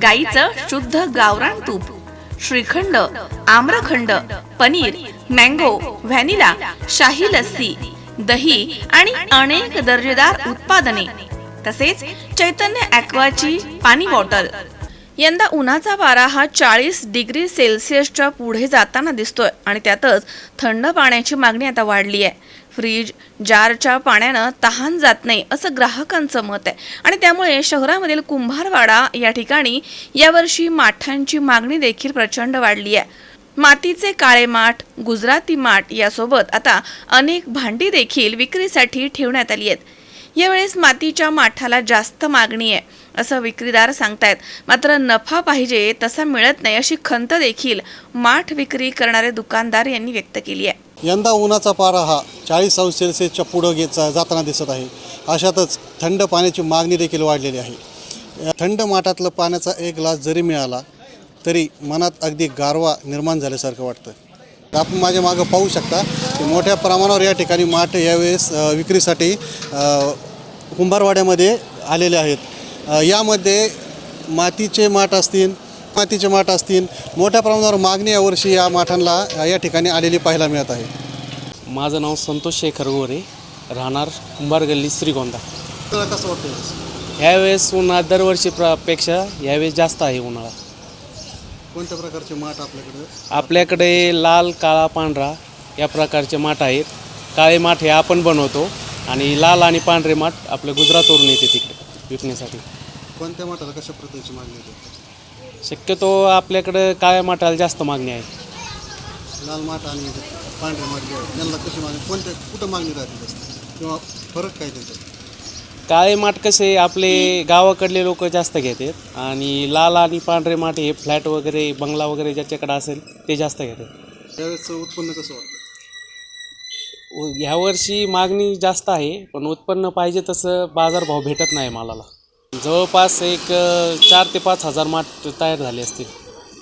गाईचं शुद्ध गावरान तूप श्रीखंड आम्रखंड पनीर मँगो व्हॅनिला शाही लस्सी दही आणि अनेक दर्जेदार उत्पादने. तसेच चैतन्य ॲक्वाची पाणी बॉटल. यंदा उन्हाचा वारा हा चाळीस डिग्री सेल्सिअसच्या पुढे जाताना दिसतोय आणि त्यातच थंड पाण्याची मागणी आता वाढली आहे फ्रीज जारच्या पाण्यानं तहान जात नाही असं ग्राहकांचं मत आहे. आणि त्यामुळे शहरामधील कुंभारवाडा या ठिकाणी यावर्षी माठांची मागणी देखील प्रचंड वाढली आहे. मातीचे काळे माठ गुजराती माठ यासोबत आता अनेक भांडी देखील विक्रीसाठी ठेवण्यात आली आहेत. यावेळेस मातीच्या माठाला जास्त मागणी आहे असं विक्रीदार सांगतायत. मात्र नफा पाहिजे तसा मिळत नाही अशी खंत देखील माठ विक्री करणारे दुकानदार यांनी व्यक्त केली आहे. यंदा उन्हाचा पारा हा चाळीस अंश सेल्सिअसच्या पुढं घेत जाताना दिसत आहे. अशातच थंड पाण्याची मागणी देखील वाढलेली आहे. थंड माठातलं पाण्याचा एक ग्लास जरी मिळाला तरी मनात अगदी गारवा निर्माण झाल्यासारखं वाटतं. आपण माझ्या मागं पाहू शकता की मोठ्या प्रमाणावर या ठिकाणी माठ यावेळेस विक्रीसाठी कुंभारवाड्यामध्ये आलेले आहेत. यामध्ये मातीचे माठ असतील मातीचे माठ असतील मोठ्या प्रमाणावर मागणी यावर्षी या माठांना या ठिकाणी आलेली पाहायला मिळत आहे. माझं नाव संतोष शेखर गोरे राहणार कुंभार गल्ली श्रीगोंदा कसं वाटतं ह्यावेळेस उन्हा दरवर्षी प्रपेक्षा यावेळेस जास्त आहे उन्हाळा. कोणत्या प्रकारचे माठ आपल्याकडे? आपल्याकडे लाल काळा पांढरा या प्रकारचे माठ आहेत. काळे माठ हे आपण बनवतो आणि लाल आणि पांढरे माठ आपल्या गुजरातवरून येते तिकडे विकण्यासाठी. कोणत्या माठाला कशा प्रकारची मागणी येते शक्यतो आपल्याकडं काळ्या माठाला जास्त मागणी आहे. लाल माठ आणि पांढरे माठ जे आहेत त्यांना कशी मागणी कोणत्या कुठं मागणी राहते जास्त? किंवा फरक काय त्याच्यात? काळे माठ कसे आपले गावाकडले लोक जास्त घेतात आणि लाल आणि पांढरे माठ हे फ्लॅट वगैरे बंगला वगैरे ज्याच्याकडे असेल ते जास्त घेतात. त्यावेळेसचं उत्पन्न कसं वाटतं? व- ह्यावर्षी मागणी जास्त आहे पण उत्पन्न पाहिजे तसं बाजारभाव भेटत नाही मालाला. जवळपास एक चार ते पाच हजार माठ तयार झाले असतील.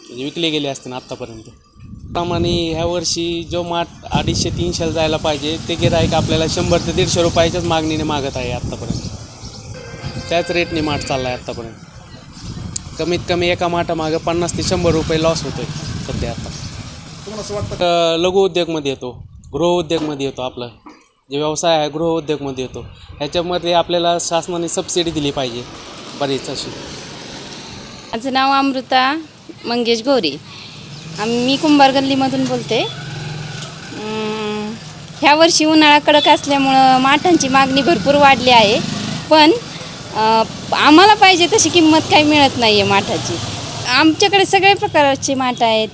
म्हणजे विकले गेले असतील आत्तापर्यंत त्याप्रमाणे ह्यावर्षी जो माठ अडीचशे तीनशेला जायला पाहिजे ते गिराईक आपल्याला शंभर ते दीडशे रुपयाच्याच मागणीने मागत आहे आत्तापर्यंत त्याच रेटने माठ चालला आहे आत्तापर्यंत कमीत कमी एका माठामागं पन्नास ते शंभर रुपये लॉस होतो आहे सध्या आता. तुम्हाला असं वाटतं लघु उद्योगमध्ये येतो. गृह उद्योगमध्ये येतो आपलं. जे व्यवसाय आहे गृहउद्योगमध्ये येतो ह्याच्यामध्ये आपल्याला शासनाने सबसिडी दिली पाहिजे बरीच अशी. माझं नाव अमृता मंगेश गौरी. मी कुंभार गल्लीमधून बोलते ह्या वर्षी उन्हाळा कडक असल्यामुळं माठांची मागणी भरपूर वाढली आहे. पण आम्हाला पाहिजे तशी किंमत काही मिळत नाही आहे माठाची. आमच्याकडे सगळ्या प्रकारचे माठ आहेत.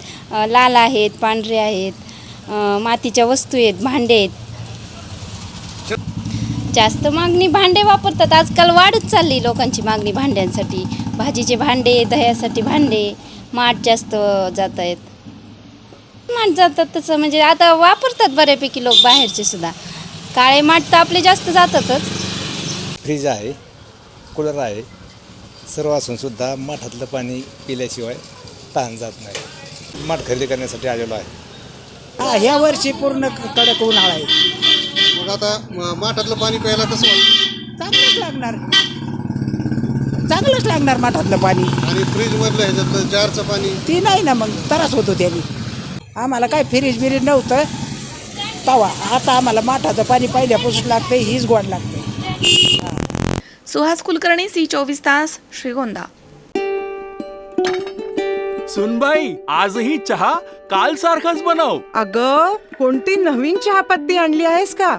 लाल आहेत पांढरे आहेत. मातीच्या वस्तू आहेत भांडे आहेत. जास्त मागणी भांडे वापरतात. आजकाल वाढत चालली लोकांची मागणी भांड्यांसाठी. भाजीचे भांडे दह्यासाठी भांडे माठ जास्त जात आहेत. माठ जातात तसं म्हणजे आता वापरतात बऱ्यापैकी लोक बाहेरचे सुद्धा. काळे माठ तर आपले जास्त जातातच. फ्रीज आहे कूलर आहे. सर्व असून सुद्धा माठातलं पाणी पिल्याशिवाय तहान जात नाही. माठ खरेदी करण्यासाठी आलेलो आहे. हा ह्या वर्षी पूर्ण कडक उन्हाळा आहे. मग आता म- माठातलं पाणी प्यायला कसं वाटतं? चांगलंच लागणार. चांगलंच लागणार माठातलं पाणी. आणि फ्रीजमधलं ह्याच्यातलं जारचं पाणी? ती नाही ना मग त्रास होतो त्यांनी. आम्हाला काय फ्रीज बिरीज नव्हतं. तवा आता आम्हाला माठाचं पाणी पहिल्यापासून लागतंय हीच गोड लागते. सुहास कुलकर्णी सी चोवीस तास श्रीगोंदा. सुनबाई आजही चहा काल सारखाच बनव. अग कोणती नवीन चहापत्ती आणली आहेस का?